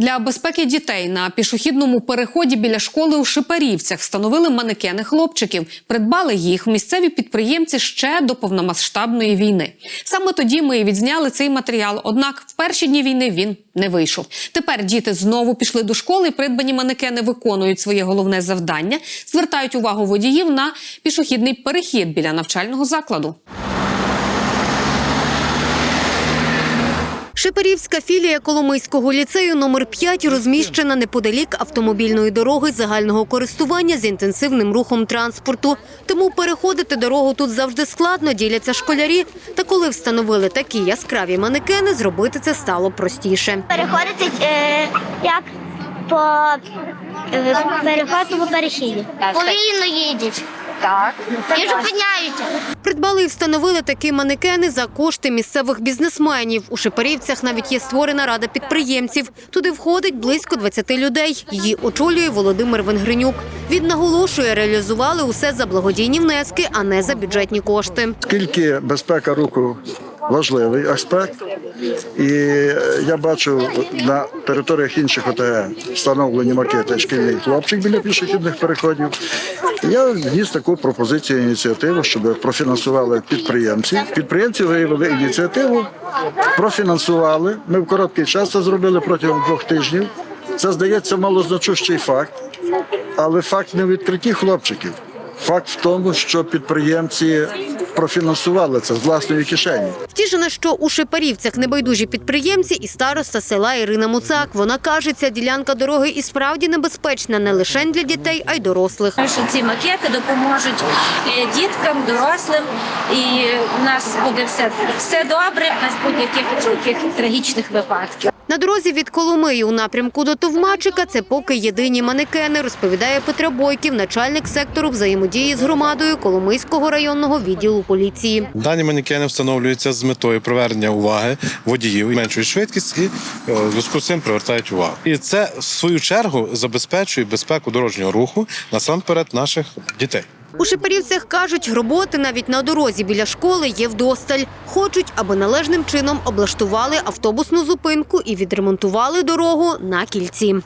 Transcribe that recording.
Для безпеки дітей на пішохідному переході біля школи у Шипарівцях встановили манекени хлопчиків. Придбали їх місцеві підприємці ще до повномасштабної війни. Саме тоді ми і відзняли цей матеріал. Однак в перші дні війни він не вийшов. Тепер діти знову пішли до школи. і Придбані манекени виконують своє головне завдання, звертають увагу водіїв на пішохідний перехід біля навчального закладу. Шепарівська філія Коломийського ліцею номер 5 розміщена неподалік автомобільної дороги загального користування з інтенсивним рухом транспорту. Тому переходити дорогу тут завжди складно, діляться школярі. Та коли встановили такі яскраві манекени, зробити це стало простіше. переходити е, як по е, переходному перехіді. Повільно їдуть. Так. І зупиняються. Придбали і встановили такі манекени за кошти місцевих бізнесменів. У Шепарівцях навіть є створена рада підприємців. Туди входить близько 20 людей. Її очолює Володимир Венгренюк. Він наголошує, реалізували усе за благодійні внески, а не за бюджетні кошти. Скільки безпека руху важливий аспект, і е, я бачу на територіях інших ОТГ встановлені макети шкільний хлопчик біля пішохідних переходів. Я вніс таку пропозицію ініціативу, щоб профінансували підприємці. Підприємці виявили ініціативу, профінансували. Ми в короткий час це зробили протягом двох тижнів. Це здається малозначущий факт, але факт не в відкритті хлопчиків. Факт в тому, що підприємці профінансували це з власної кишені. Втішена, що у Шепарівцях небайдужі підприємці і староста села Ірина Муцак. Вона каже, ця ділянка дороги і справді небезпечна не лише для дітей, а й дорослих. що ці макети допоможуть е, діткам, дорослим, і в нас буде все, все добре, без будь-яких трагічних випадків. На дорозі від Коломиї у напрямку до Товмачика це поки єдині манекени, розповідає Петро Бойків, начальник сектору взаємодії з громадою Коломийського районного відділу поліції. Дані манекени встановлюються з метою привернення уваги водіїв, зменшують швидкість і е, зв'язку з цим привертають увагу. І це в свою чергу забезпечує безпеку дорожнього руху насамперед наших дітей. У Шепарівцях кажуть, роботи навіть на дорозі біля школи є вдосталь. Хочуть, аби належним чином облаштували автобусну зупинку і відремонтували дорогу на кільці.